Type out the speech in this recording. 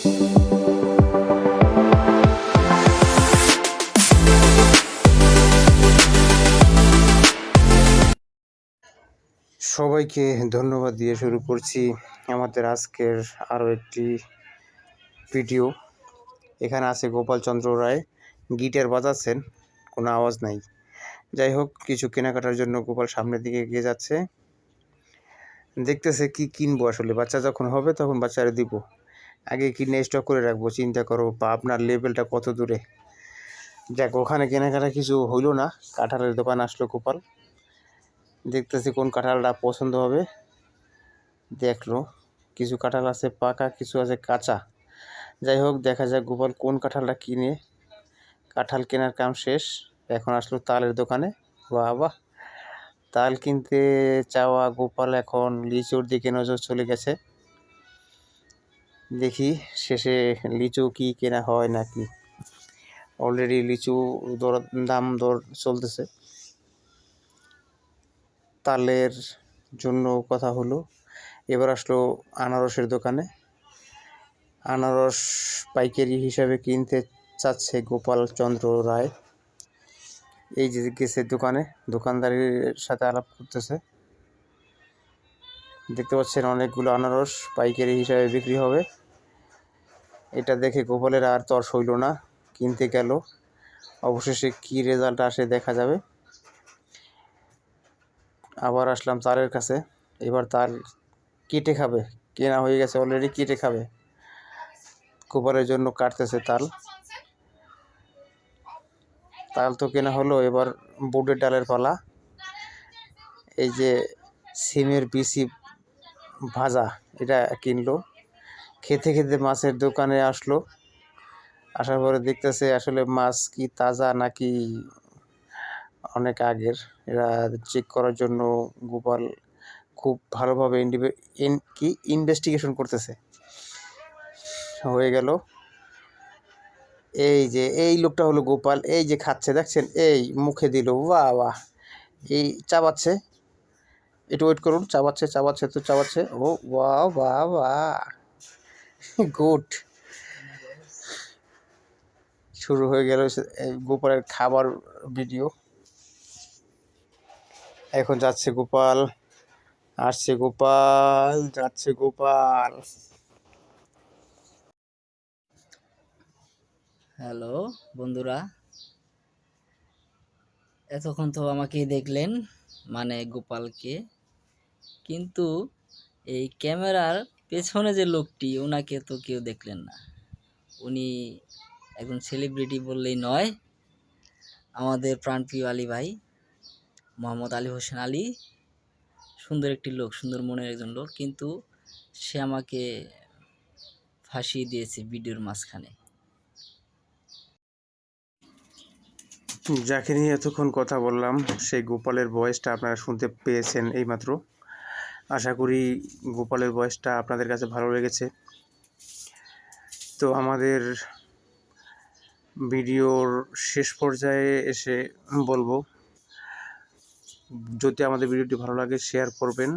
সবাইকে ধন্যবাদ দিয়ে শুরু করছি আমাদের আজকের আরও একটি ভিডিও। এখানে আছে গোপালচন্দ্র রায়, গিটার বাজাচ্ছেন, কোনো আওয়াজ নাই। যাই হোক, কিছু কেনাকাটার জন্য গোপাল সামনের দিকে এগিয়ে যাচ্ছে। দেখতেছে কি কিনবো আসলে, বাচ্চা যখন হবে তখন বাচ্চারা দিব। আগে কিনে স্টক করে রাখব, চিন্তা করো বা আপনার লেভেলটা কত দূরে। যাক, ওখানে কেনাকাটা কিছু হইল না, কাঁঠালের দোকান আসলো গোপাল। দেখতেছি কোন কাঁঠালটা পছন্দ হবে। দেখল, কিছু কাঁঠাল আছে পাকা, কিছু আছে কাঁচা। যাই হোক, দেখা যাক গোপাল কোন কাঁঠালটা কিনে। কাঁঠাল কেনার কাম শেষ, এখন আসলো তালের দোকানে। বাহ বাহ তাল কিনতে চাওয়া গোপাল এখন লিচুর দিকে নজর চলে গেছে। দেখি শেষে লিচু কি কেনা হয় নাকি? অলরেডি লিচু দর, দাম দর চলতেছে। তালের জন্য কথা হলো। এবার আসলো আনারসের দোকানে। আনারস পাইকারি হিসাবে কিনতে চাচ্ছে গোপাল চন্দ্র রায়। এই যে গেছে দোকানে, দোকানদারের সাথে আলাপ করতেছে। দেখতে পাচ্ছেন অনেকগুলো আনারস পাইকারি হিসাবে বিক্রি হবে। এটা দেখে গোপালের আর তর সইল না, কিনতে গেল। অবশেষে কি রেজাল্ট আসে দেখা যাবে। আবার আসলাম তারের কাছে। এবার তার কেটে খাবে। কেনা হয়ে গেছে অলরেডি কেটে খাবে। গোপালের জন্য কাটতেছে তাল। তাল তো কেনা হলো, এবার বুটের ডালের পালা। এই যে সিমের বিসি ভাজা, এটা কিনলো। খেতে খেতে মাছের দোকানে আসলো। আসার পরে দেখতেছে আসলে মাছ কি তাজা নাকি অনেক আগের। এরা চেক করার জন্য গোপাল খুব ভালোভাবে কি ইনভেস্টিগেশন করতেছে। হয়ে গেল। এই যে, এই লোকটা হলো গোপাল, এই যে খাচ্ছে, দেখছেন? এই মুখে দিল বাহ বাহ এই চাবাচ্ছে। একটু ওয়েট করুন, চাবাচ্ছে চাবাচ্ছে, তো চাবাচ্ছে। ও বাহ বাহ বাহ গুড। শুরু হয়ে গেল গোপালের খাবার ভিডিও। এখন যাচ্ছে গোপাল। আসছে গোপাল, যাচ্ছে গোপাল। হ্যালো, বন্ধুরা। এতক্ষণ তো আমাকে দেখলেন মানে গোপালকে। কিন্তু এই ক্যামেরার পেছনে যে লোকটি, ওনাকে তো কেউ দেখলেন না। উনি একজন সেলিব্রিটি বললেই নয়, আমাদের প্রাণপ্রিয় আলী ভাই, মোহাম্মদ আলী হোসেন আলী। সুন্দর একটি লোক, সুন্দর মনের একজন লোক, কিন্তু সে আমাকে ফাঁসিয়ে দিয়েছে ভিডিওর মাঝখানে। যাকে নিয়ে এতক্ষণ কথা বললাম, সেই গোপালের ভয়েসটা আপনারা শুনতে পেয়েছেন এইমাত্র। আশা করি গোপালের বয়সটা আপনাদের কাছে ভালো লেগেছে। তো আমাদের ভিডিওর শেষ পর্যায়ে এসে বলব, যদি আমাদের ভিডিওটি ভালো লাগে শেয়ার করবেন।